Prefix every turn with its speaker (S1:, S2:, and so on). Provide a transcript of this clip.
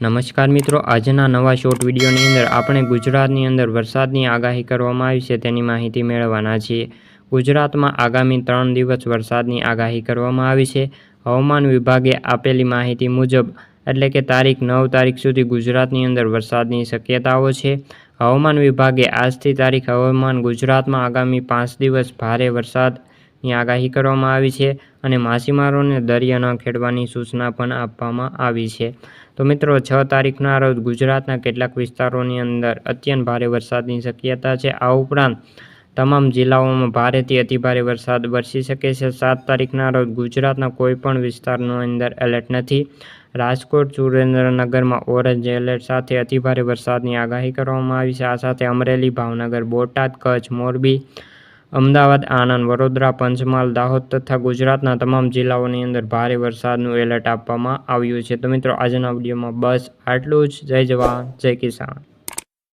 S1: નમસ્કાર મિત્રો, આજના નવા શોર્ટ વિડીયોની અંદર આપણે ગુજરાતની અંદર વરસાદની આગાહી કરવામાં આવી છે, તેની માહિતી મેળવવાના છીએ. ગુજરાતમાં આગામી ત્રણ દિવસ વરસાદની આગાહી કરવામાં આવી છે. હવામાન વિભાગે આપેલી માહિતી મુજબ, એટલે કે તારીખ નવ તારીખ સુધી ગુજરાતની અંદર વરસાદની શક્યતાઓ છે. હવામાન વિભાગે આજથી તારીખ હવામાન ગુજરાતમાં આગામી પાંચ દિવસ ભારે વરસાદની આગાહી કરવામાં આવી છે અને માછીમારોને દરિયા ન ખેડવાની સૂચના પણ આપવામાં આવી છે. તો મિત્રો, છ તારીખના રોજ ગુજરાતના કેટલાક વિસ્તારોની અંદર અત્યંત ભારે વરસાદની શક્યતા છે. આ ઉપરાંત તમામ જિલ્લાઓમાં ભારેથી અતિભારે વરસાદ વરસી શકે છે. સાત તારીખના રોજ ગુજરાતના કોઈપણ વિસ્તારની અંદર એલર્ટ નથી. રાજકોટ, સુરેન્દ્રનગરમાં ઓરેન્જ એલર્ટ સાથે અતિભારે વરસાદની આગાહી કરવામાં આવી છે. આ સાથે અમરેલી, ભાવનગર, બોટાદ, કચ્છ, મોરબી અમદાવાદ, આણંદ, વડોદરા, પંચમહાલ, દાહોદ તથા ગુજરાતના તમામ જિલ્લાઓની અંદર ભારે વરસાદનું એલર્ટ આપવામાં આવ્યું છે. તો મિત્રો, આજના વિડીયોમાં બસ આટલું જ. જય જવાન, જય કિસાન.